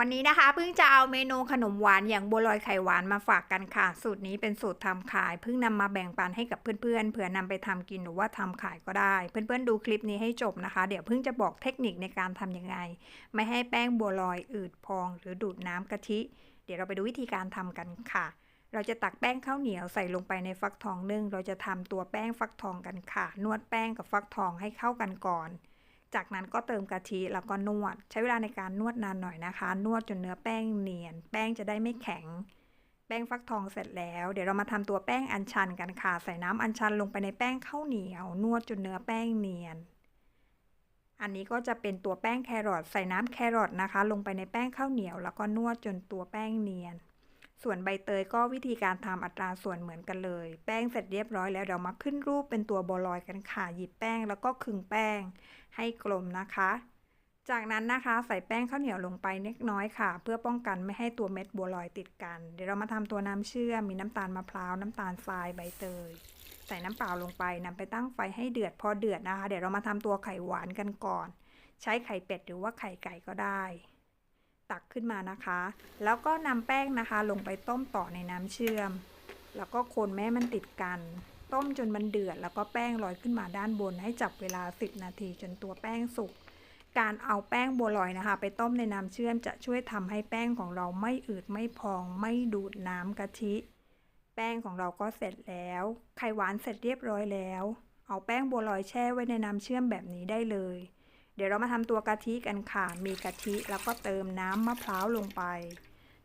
วันนี้นะคะเพิ่งจะเอาเมนูขนมหวานอย่างบัวลอยไข่หวานมาฝากกันค่ะ สูตรนี้เป็นสูตรทำขายเพิ่งนำมาแบ่งปันให้กับเพื่อนๆเผื่อนำไปทำกินหรือว่าทำขายก็ได้ เพื่อนๆดูคลิปนี้ให้จบนะคะ เดี๋ยวเพิ่งจะบอกเทคนิคในการทำยังไง ไม่ให้แป้งบัวลอยอืดพอง หรือดูดน้ำกะทิ เดี๋ยวเราไปดูวิธีการทำกันค่ะ เราจะตักแป้งข้าวเหนียวใส่ลงไปในฟักทองนึ่งเราจะทำตัวแป้งฟักทองกันค่ะ นวดแป้งกับฟักทองให้เข้ากันก่อน จากนั้นก็เติมกะทิแล้วก็นวด ใช้เวลาในการนวดนานหน่อยนะคะ นวดจนเนื้อแป้งเนียน แป้งจะได้ไม่แข็ง แป้งฟักทองเสร็จแล้ว เดี๋ยวเรามาทำตัวแป้งอัญชันกันค่ะ ใส่น้ำอัญชันลงไปในแป้งข้าวเหนียว นวดจนเนื้อแป้งเนียน อันนี้ก็จะเป็นตัวแป้งแครอทใส่น้ำแครอทนะคะ ลงไปในแป้งข้าวเหนียว แล้วก็นวดจนตัวแป้งเนียน ส่วนใบเตยก็วิธีการทำอัตราส่วนเหมือนกันเลย แป้งเสร็จเรียบร้อยแล้วเรามาขึ้นรูปเป็นตัวบอลอยกันค่ะ หยิบแป้งแล้วก็คึงแป้ง ให้กลมนะคะ จากนั้นนะคะใส่แป้งข้าวเหนียวลงไปเล็กน้อยค่ะ เพื่อป้องกันไม่ให้ตัวเม็ดบัวลอยติดกัน เดี๋ยวเรามาทำตัวน้ำเชื่อมมีน้ำตาลมะพร้าวน้ำตาลทรายใบเตย ใส่น้ำเปล่าลงไปนำไปตั้งไฟให้เดือดพอเดือดนะคะ เดี๋ยวเรามาทำตัวไข่หวานกันก่อน ใช้ไข่เป็ดหรือว่าไข่ไก่ก็ได้ ตักขึ้นมานะคะ แล้วก็นำแป้งนะคะ ลงไปต้มต่อในน้ำเชื่อม แล้วก็คนแม่มันติดกัน ต้มจนมันเดือด แล้วก็แป้งลอยขึ้นมาด้านบน ให้จับเวลา 10 นาทีจนตัวแป้งสุก การเอาแป้งบัวลอยนะคะ ไปต้มในน้ำเชื่อมจะช่วยทำให้แป้งของเราไม่อืดไม่พอง ไม่ดูดน้ำกะทิ แป้งของเราก็เสร็จแล้ว ไข่หวานเสร็จเรียบร้อยแล้ว เอาแป้งบัวลอยแช่ไว้ในน้ำเชื่อมแบบนี้ได้เลย เดี๋ยวเรามาทำตัวกะทิกันค่ะ มีกะทิแล้วก็เติมน้ำมะพร้าวลงไป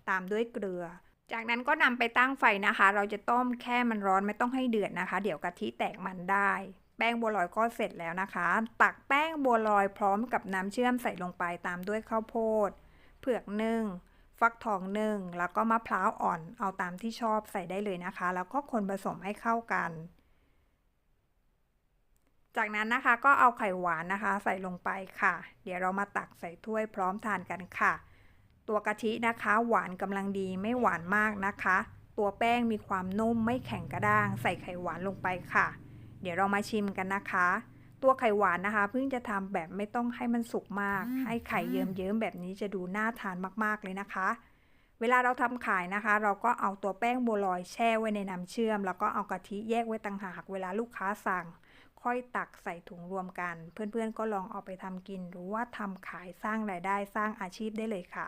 ตามด้วยเกลือ จากนั้นก็นำไปตั้งไฟนะคะ เราจะต้มแค่มันร้อนไม่ต้องให้เดือดนะคะ เดี๋ยวกะทิแตกมันได้ แป้งบัวลอยก็เสร็จแล้วนะคะ ตักแป้งบัวลอยพร้อมกับน้ำเชื่อมใส่ลงไปตามด้วยข้าวโพด เผือกนึ่งฟักทองนึ่งแล้วก็มะพร้าวอ่อนเอาตามที่ชอบใส่ได้เลยนะคะ แล้วก็คนผสมให้เข้ากัน จากนั้นนะคะก็เอาไข่หวานนะคะ ใส่ลงไปค่ะ เดี๋ยวเรามาตักใส่ถ้วยพร้อมทานกันค่ะ ตัวกะทินะคะหวานกำลังดีไม่หวานมากนะคะ ตัวแป้งมีความนุ่มไม่แข็งกระด้าง ใส่ไข่หวานลงไปค่ะ เดี๋ยวเรามาชิมกันนะคะ ตัวไข่หวานนะคะเพิ่งจะทำแบบไม่ต้องให้มันสุกมาก ให้ไข่เยิ้มๆแบบนี้จะดูน่าทานมากๆเลยนะคะเวลาเราทำขายนะคะ เราก็เอาตัวแป้งบัวลอยแช่ไว้ในน้ำเชื่อม แล้วก็เอากะทิแยกไว้ต่างหากเวลาลูกค้าสั่ง ค่อยตักใส่ถุงรวมกัน เพื่อนๆก็ลองเอาไปทำกินหรือว่าทำขายสร้างรายได้สร้างอาชีพได้เลยค่ะ